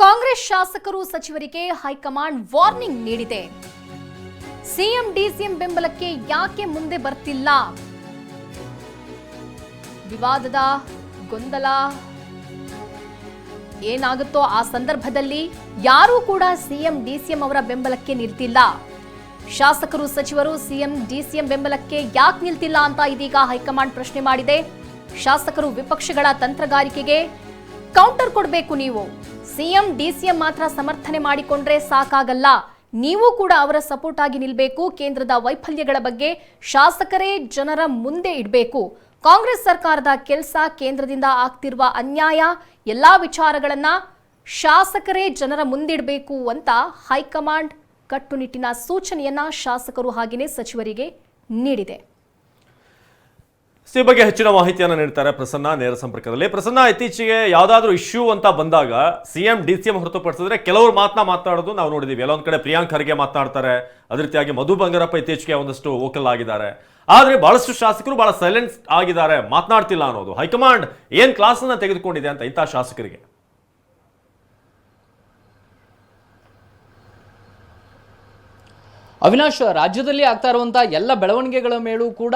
ಕಾಂಗ್ರೆಸ್ ಶಾಸಕರು ಸಚಿವರಿಗೆ high command warning ನೀಡಿದೆ. ಸಿಎಂ, ಡಿಸಿಎಂ ಬೆಂಬಲಕ್ಕೆ ಯಾಕೆ ಮುಂದೆ ಬರ್ತಿಲ್ಲ? ವಿವಾದದ ಗೊಂದಲ. ಏನಾಗುತ್ತೋ ಆ ಸಂದರ್ಭದಲ್ಲಿ ಯಾರೂ ಕೂಡ ಸಿಎಂ, ಡಿಸಿಎಂ ಅವರ ಬೆಂಬಲಕ್ಕೆ ನಿಲ್ತಿಲ್ಲ. ಶಾಸಕರು, ಸಚಿವರು ಸಿಎಂ, ಡಿಸಿಎಂ ಬೆಂಬಲಕ್ಕೆ ಯಾಕೆ ನಿಲ್ತಿಲ್ಲ ಅಂತ ಇದೀಗ ಹೈಕಮಾಂಡ್ ಪ್ರಶ್ನೆ ಮಾಡಿದೆ. ಶಾಸಕರು ವಿಪಕ್ಷಗಳ ತಂತ್ರಗಾರಿಕೆಗೆ ಕೌಂಟರ್ ಕೊಡಬೇಕು ನೀವು. ಸಿಎಂ, ಡಿಸಿಎಂ ಮಾತ್ರ ಸಮರ್ಥನೆ ಮಾಡಿಕೊಂಡ್ರೆ ಸಾಕಾಗಲ್ಲ. ನೀವು ಕೂಡ ಅವರ ಸಪೋರ್ಟ್ ಆಗಿ ನಿಲ್ಬೇಕು. ಕೇಂದ್ರದ ವೈಫಲ್ಯಗಳ ಬಗ್ಗೆ ಶಾಸಕರೇ ಜನರ ಮುಂದೆ ಇಡಬೇಕು. ಕಾಂಗ್ರೆಸ್ ಸರ್ಕಾರದ ಕೆಲಸ ಕೇಂದ್ರದಿಂದ ಆಗ್ತಿರುವ ಅನ್ಯಾಯ, ಎಲ್ಲಾ ವಿಚಾರಗಳನ್ನ ಶಾಸಕರೇ ಜನರ ಮುಂದಿಡಬೇಕು ಅಂತ ಹೈಕಮಾಂಡ್ ಕಟ್ಟುನಿಟ್ಟಿನ ಸೂಚನೆಯನ್ನ ಶಾಸಕರು ಹಾಗೆಯೇ ಸಚಿವರಿಗೆ ನೀಡಿದೆ. ಈ ಬಗ್ಗೆ ಹೆಚ್ಚಿನ ಮಾಹಿತಿಯನ್ನು ನೀಡ್ತಾರೆ ಪ್ರಸನ್ನ ನೇರ ಸಂಪರ್ಕದಲ್ಲಿ. ಪ್ರಸನ್ನ, ಇತ್ತೀಚೆಗೆ ಯಾವುದಾದ್ರೂ ಇಶ್ಯೂ ಅಂತ ಬಂದಾಗ ಸಿಎಂ ಡಿ ಸಿ ಎಂ ಹೊರತುಪಡಿಸಿದ್ರೆ ಕೆಲವರು ಮಾತನ್ನ ಮಾತಾಡೋದು ನಾವು ನೋಡಿದೀವಿ. ಎಲ್ಲೊಂದು ಕಡೆ ಪ್ರಿಯಾಂಕ್ ಖರ್ಗೆ ಮಾತನಾಡ್ತಾರೆ ಅದೇ ರೀತಿಯಾಗಿ ಮಧು ಬಂಗಾರಪ್ಪ ಇತ್ತೀಚೆಗೆ ಒಂದಷ್ಟು ವೋಕಲ್ ಆಗಿದ್ದಾರೆ. ಆದರೆ ಬಹಳಷ್ಟು ಶಾಸಕರು ಬಹಳ ಸೈಲೆಂಟ್ ಆಗಿದ್ದಾರೆ. ಮಾತನಾಡ್ತಿಲ್ಲ ಅನ್ನೋದು. ಹೈಕಮಾಂಡ್ ಏನು ಕ್ಲಾಸನ್ನು ತೆಗೆದುಕೊಂಡಿದೆ ಅಂತ ಇಂಥ ಶಾಸಕರಿಗೆ? ಅವಿನಾಶ್, ರಾಜ್ಯದಲ್ಲಿ ಆಗ್ತಾ ಇರುವಂತಹ ಎಲ್ಲ ಬೆಳವಣಿಗೆಗಳ ಮೇಲೂ ಕೂಡ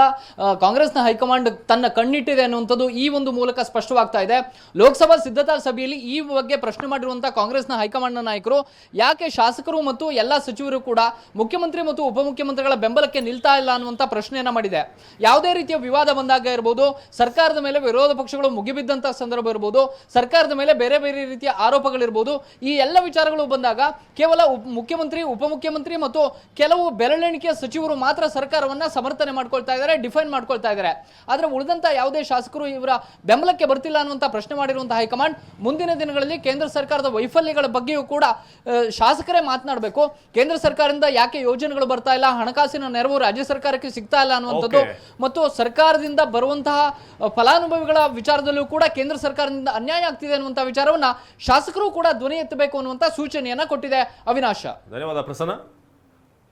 ಕಾಂಗ್ರೆಸ್ನ ಹೈಕಮಾಂಡ್ ತನ್ನ ಕಣ್ಣಿಟ್ಟಿದೆ ಅನ್ನುವಂಥದ್ದು ಈ ಒಂದು ಮೂಲಕ ಸ್ಪಷ್ಟವಾಗ್ತಾ ಇದೆ. ಲೋಕಸಭಾ ಸಿದ್ಧತಾ ಸಭೆಯಲ್ಲಿ ಈ ಬಗ್ಗೆ ಪ್ರಶ್ನೆ ಮಾಡಿರುವಂತಹ ಕಾಂಗ್ರೆಸ್ನ ಹೈಕಮಾಂಡ್ನ ನಾಯಕರು, ಯಾಕೆ ಶಾಸಕರು ಮತ್ತು ಎಲ್ಲ ಸಚಿವರು ಕೂಡ ಮುಖ್ಯಮಂತ್ರಿ ಮತ್ತು ಉಪಮುಖ್ಯಮಂತ್ರಿಗಳ ಬೆಂಬಲಕ್ಕೆ ನಿಲ್ತಾ ಇಲ್ಲ ಅನ್ನುವಂಥ ಪ್ರಶ್ನೆಯನ್ನ ಮಾಡಿದೆ. ಯಾವುದೇ ರೀತಿಯ ವಿವಾದ ಬಂದಾಗ ಇರ್ಬೋದು, ಸರ್ಕಾರದ ಮೇಲೆ ವಿರೋಧ ಪಕ್ಷಗಳು ಮುಗಿಬಿದ್ದಂತಹ ಸಂದರ್ಭ ಇರ್ಬೋದು, ಸರ್ಕಾರದ ಮೇಲೆ ಬೇರೆ ಬೇರೆ ರೀತಿಯ ಆರೋಪಗಳಿರ್ಬೋದು, ಈ ಎಲ್ಲ ವಿಚಾರಗಳು ಬಂದಾಗ ಕೇವಲ ಮುಖ್ಯಮಂತ್ರಿ, ಉಪಮುಖ್ಯಮಂತ್ರಿ ಮತ್ತು ಕೆಲವು ಬೆರಳೆಣಿಕೆಯ ಸಚಿವರು ಮಾತ್ರ ಸರ್ಕಾರವನ್ನ ಸಮರ್ಥನೆ ಮಾಡ್ಕೊಳ್ತಾ ಇದ್ದಾರೆ ಡಿಫೈನ್ ಮಾಡ್ಕೊಳ್ತಾ ಇದ್ದಾರೆ. ಆದ್ರೆ ಉಳಿದಂತ ಯಾವುದೇ ಶಾಸಕರು ಇವರ ಬೆಂಬಲಕ್ಕೆ ಬರ್ತಿಲ್ಲ ಅನ್ನುವಂತ ಪ್ರಶ್ನೆ ಮಾಡಿರುವಂತಹ ಹೈಕಮಾಂಡ್ ಮುಂದಿನ ದಿನಗಳಲ್ಲಿ ಕೇಂದ್ರ ಸರ್ಕಾರದ ವೈಫಲ್ಯಗಳ ಬಗ್ಗೆಯೂ ಕೂಡ ಶಾಸಕರೇ ಮಾತನಾಡಬೇಕು. ಕೇಂದ್ರ ಸರ್ಕಾರದಿಂದ ಯಾಕೆ ಯೋಜನೆಗಳು ಬರ್ತಾ ಇಲ್ಲ ಹಣಕಾಸಿನ ನೆರವು ರಾಜ್ಯ ಸರ್ಕಾರಕ್ಕೆ ಸಿಗ್ತಾ ಇಲ್ಲ ಅನ್ನುವಂಥದ್ದು ಮತ್ತು ಸರ್ಕಾರದಿಂದ ಬರುವಂತಹ ಫಲಾನುಭವಿಗಳ ವಿಚಾರದಲ್ಲೂ ಕೂಡ ಕೇಂದ್ರ ಸರ್ಕಾರದಿಂದ ಅನ್ಯಾಯ ಆಗ್ತಿದೆ ಅನ್ನುವಂತಹ ವಿಚಾರವನ್ನ ಶಾಸಕರು ಕೂಡ ಧ್ವನಿ ಎತ್ತಬೇಕು ಅನ್ನುವಂತ ಸೂಚನೆಯನ್ನ ಕೊಟ್ಟಿದೆ ಅವಿನಾಶ. ಧನ್ಯವಾದ ಪ್ರಸನ್ನ.